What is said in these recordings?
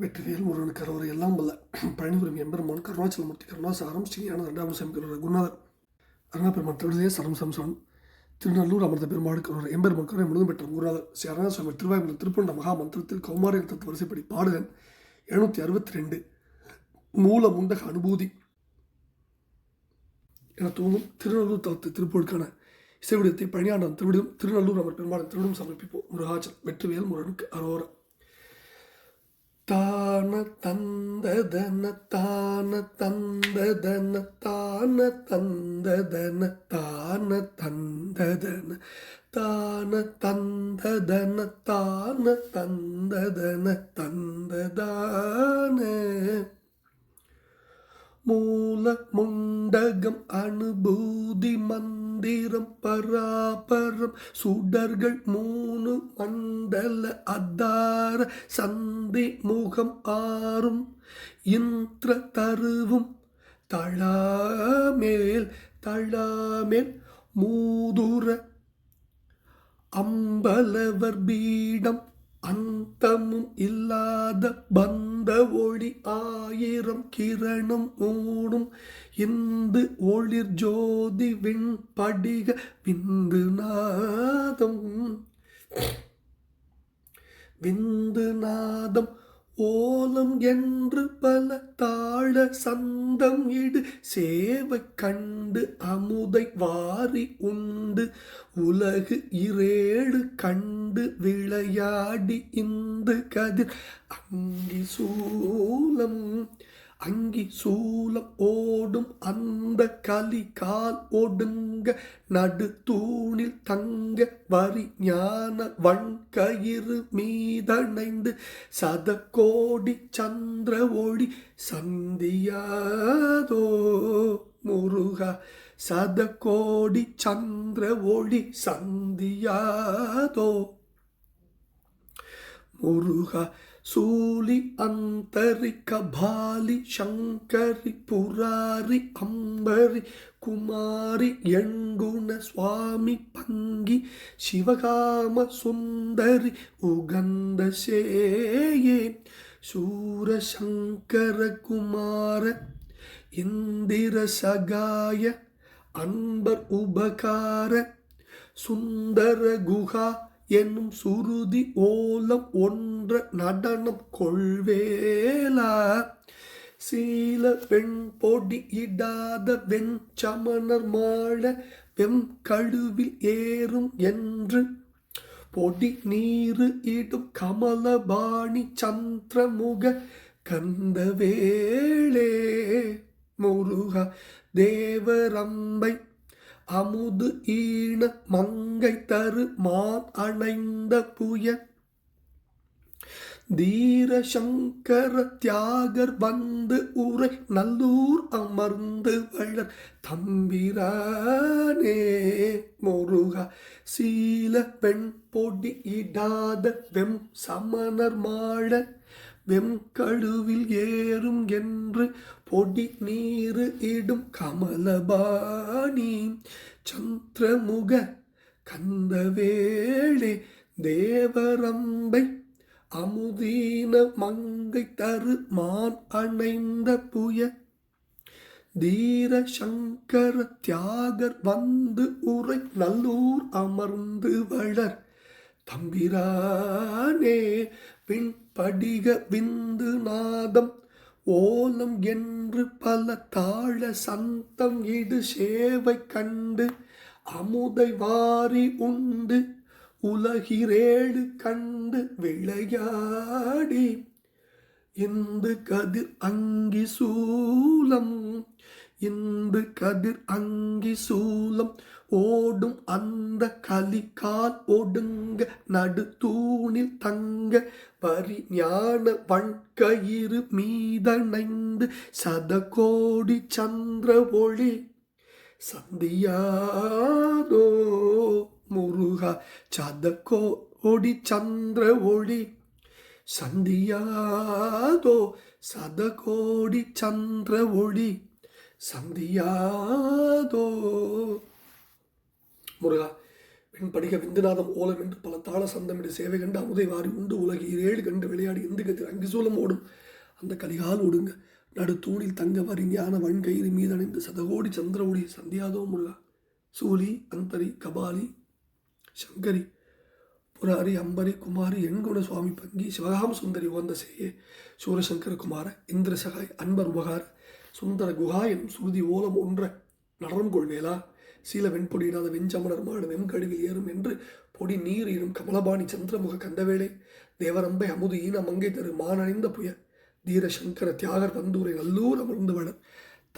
வெற்றிவேல் முருகன் கரவர் எல்லாம் வல்ல. பழனிபுரம் எம்பெருமான் கருணாச்சலமூர்த்தி கருணாசாரம் ஸ்ரீயான ரெண்டாவது சாமி குருநாதர் அருணாபெருமான் திருவிழையே சரம் சம்சான் திருநல்லூர் அமர்ந்த பெருமாள் கரோரை எம்பெருமான் கரோரை முழுதும் பெற்ற குருநாதர். ஸ்ரீ அருணாசுவாமி திருவாயுமலை திருப்பண்ட மகா மந்திரத்தில் கௌமாரி தத்துவ வரிசைப்படி பாடுகன் எழுநூற்றி அறுபத்தி ரெண்டு மூல முண்டக அனுபூதி. என தூங்கும் திருநல்லூர் தளத்து திருப்பூருக்கான இசைவிடத்தை பணியாண்டம் திருவிடும் திருநல்லூர் அமர் பெருமாள் திருவிடும் சமர்ப்பிப்போம். முருகாச்சல் வெற்றிவேல் முருகனுக்கு அரோரா. താന തന്തദന താന തന്തദന താന തന്തദന താന തന്തദന താന തന്തദന താന തന്തദന തന്തദാന മൂലമുണ്ടകം അനുഭൂതി മന്ദ மந்திரம் பராபரம். சுடர்கள் மூணு மண்டல அத்தார சந்தி முகம் ஆறும். இந்திர தருவும் தழாமேல் தழாமேல் மூதுர அம்பலவர் பீடம் அந்தமும் இல்லாத பந்த ஒளி ஆயிரம் கிரணம் ஓடும் இந்து ஒளிர் ஜோதி விண் படிக விந்து நாதம். விந்து நாதம் ஓலம் என் ஒன்று பல தாழ சந்தம் இடு. சேவை கண்டு அமுதை வாரி உண்டு. உலகு இரேடு கண்டு விளையாடி இந்து கதிர். அங்கி சூலம் அங்கி சூலம் ஓ ஓடும். அந்த கலி கால் ஒடுங்க. நடு தூணில் தங்க வரி ஞான வண்கயிறு மீதணைந்து. சத கோடி சந்திர ஒளி சந்தியாதோ முருகா. சத கோடி சந்திர ஒளி சந்தியாதோ முருகா. சூலி அந்தரி கபாலி சங்கரி புராரி அம்பரி குமாரி எண்குண சுவாமி பங்கி சிவகாம சுந்தரி உகந்த சேயே. சூரசங்கர குமார இந்திர சகாய அன்பர் உபகார சுந்தர குஹா என்னும் சுருதி ஓலம் ஒன்ற நடனம் கொள்வேலா. சீல வெண் பொடி இடாத வெண் சமணர் மாழ வெம் கழுவில் ஏறும் என்று. பொடி நீரு இடும் கமலபாணி சந்திரமுக கந்தவேளே. முருகா தேவரம்பை அமுது ஈன மங்கை தரு மான் அணைந்த புய. தீர சங்கர தியாகர் வந்து உரை நல்லூர் அமர்ந்து வளர். தம்பிரானே முருகா சீல பெண் பொடி இடாத வெம் சமணர் மாழ. வெம் கழுவில் ஏறும் என்று பொடி நீரு இடும் கமலபாணி. சந்திரமுக கந்தவேளே தேவரம்பை அமுதீன மங்கை தரு மான் அணைந்த புய. தீர சங்கர தியாகர் வந்து உரை நல்லூர் அமர்ந்து வளர் தம்பிரானே பின்படிக விந்து நாதம் ஓலம் என்று பல தாழ சந்தம் இடு சேவை கண்டு அமுதை வாரி உண்டு உலகிரேழு கண்டு விளையாடி. இந்து கதிர் அங்கி சூலம் இந்து கதிர் அங்கி சூலம் ஓடும் அந்த கலிகால் ஒடுங்க நடு தூணில் தங்க வரி ஞான வண்கயிறு மீதணைந்து சதகோடி சந்திர ஒளி. சந்தியாதோ முருகா சதகோடி சந்திர ஒளி. சந்தியாதோ சதகோடி சந்திர ஒளி. சந்தியாதோ. முருகா வெண்படிக விந்துநாதம் ஓலம் என்று பல தாள சந்தமிடு சேவை கண்டு அமுதை வாரி உண்டு உலகி ஏழு கண்டு விளையாடி இந்து அங்கு அங்கிசூலம் ஓடும். அந்த கலிகால் ஓடுங்க நடு தூணில் தங்க வரி ஞான வன்கயிறு மீதணிந்து சதகோடி சந்திர ஒளி. சந்தியாதோ முருகா சூலி அந்தரி கபாலி சங்கரி புராரி அம்பரி குமாரி எண்குண சுவாமி பங்கி சிவகாம சுந்தரி உகந்த செய்ய சூரசங்கர குமார இந்திர சகாய் அன்பர் உபகார. சுந்தர குஹா எனும் சுருதி ஓலம் ஒன்ற. நடனம் கொள்வேலா? சீல வெண்பொடியிடாத வெஞ்சமலர் மாடு வெண்கடுவில் ஏறும் என்று பொடி நீர் ஈரும் கமலபாணி சந்திரமுக கந்தவேளை தேவரம்பை அமுது ஈன மங்கை தரு மானணிந்த புய. தீர சங்கர தியாகர் பந்தூரை நல்லூர் அமர்ந்து வளர்.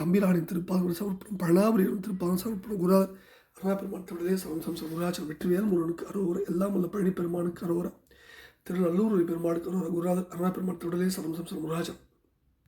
தம்பிரானின் திருப்பாதம் சமர்ப்பணம் பழனாபுரியும் திருப்பாதம் சமர்ப்பணம் குருநாதர் அருணாபெருமான் திருடலே சரம் சம்சம் வெற்றிவேல் முருகனுக்கு அரோவரை எல்லாம் உள்ள பழனி பெருமானுக்கு அரோவரம் திருநல்லூர் பெருமாளுக்கு அரோவர குருநாதர் அருணாபெருமான் திருடலே சரம் சம்சம்